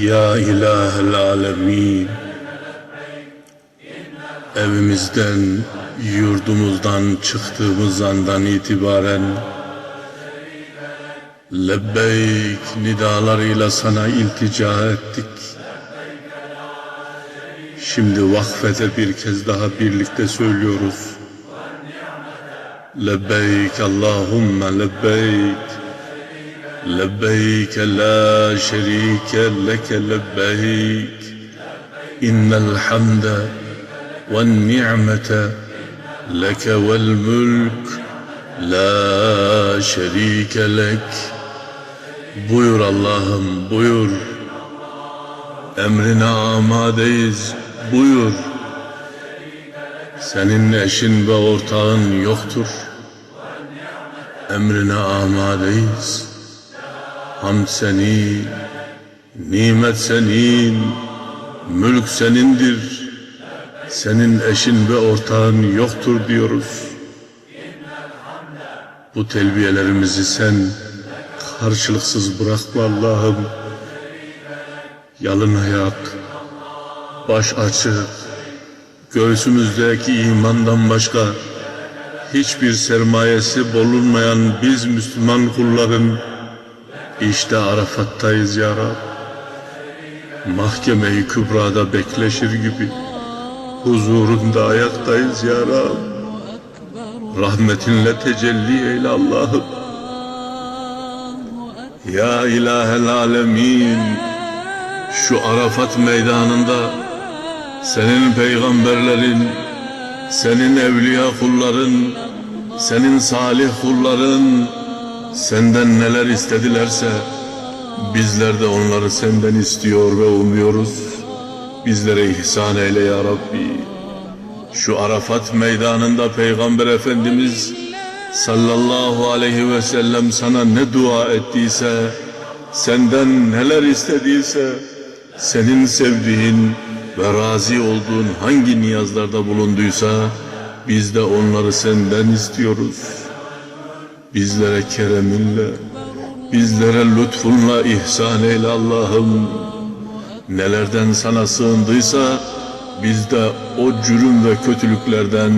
Ya ilahel alemin Evimizden, yurdumuzdan çıktığımız andan itibaren Lebbeyk nidalarıyla sana iltica ettik. Şimdi vakfete bir kez daha birlikte söylüyoruz. Lebbeyk Allahümme lebbeyk لبيك لا شريك لك لبيك إن الحمد والنعمة لك والملك لا شريك لك Buyur Allah'ım buyur Emrine amadeyiz buyur Senin eşin ve ortağın yoktur Emrine amadeyiz Hamd senin, nimet senin, mülk senindir. Senin eşin ve ortağın yoktur diyoruz. Bu telbiyelerimizi sen karşılıksız bırakma Allah'ım. Yalın ayak, baş açık, göğsümüzdeki imandan başka hiçbir sermayesi bulunmayan biz Müslüman kulların işte Arafat'tayız ya Rab. Mahkeme-i Kübra'da bekleşir gibi huzurunda ayaktayız ya Rab. Rahmetinle tecelli eyle Allah'ım. Ya ilahel alemin şu Arafat meydanında senin peygamberlerin, senin evliya kulların, senin salih kulların, Senden neler istedilerse bizler de onları senden istiyor ve umuyoruz. Bizlere ihsan eyle ya Rabbi. Şu Arafat meydanında Peygamber Efendimiz sallallahu aleyhi ve sellem sana ne dua ettiyse, senden neler istediyse, senin sevdiğin ve razı olduğun hangi niyazlarda bulunduysa, biz de onları senden istiyoruz.'' Bizlere kereminle, bizlere lütfunla ihsan eyle Allah'ım. Nelerden sana sığındıysa biz de o cürüm ve kötülüklerden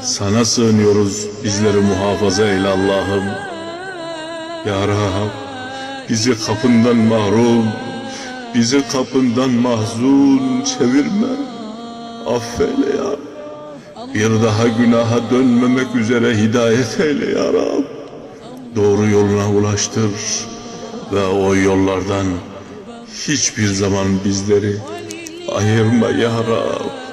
sana sığınıyoruz. Bizleri muhafaza eyle Allah'ım. Ya Rab bizi kapından mahrum, bizi kapından mahzun çevirme. Affeyle ya. Bir daha günaha dönmemek üzere hidayet eyle ya Rab doğru yoluna ulaştır ve o yollardan hiçbir zaman bizleri ayırma ya Rab.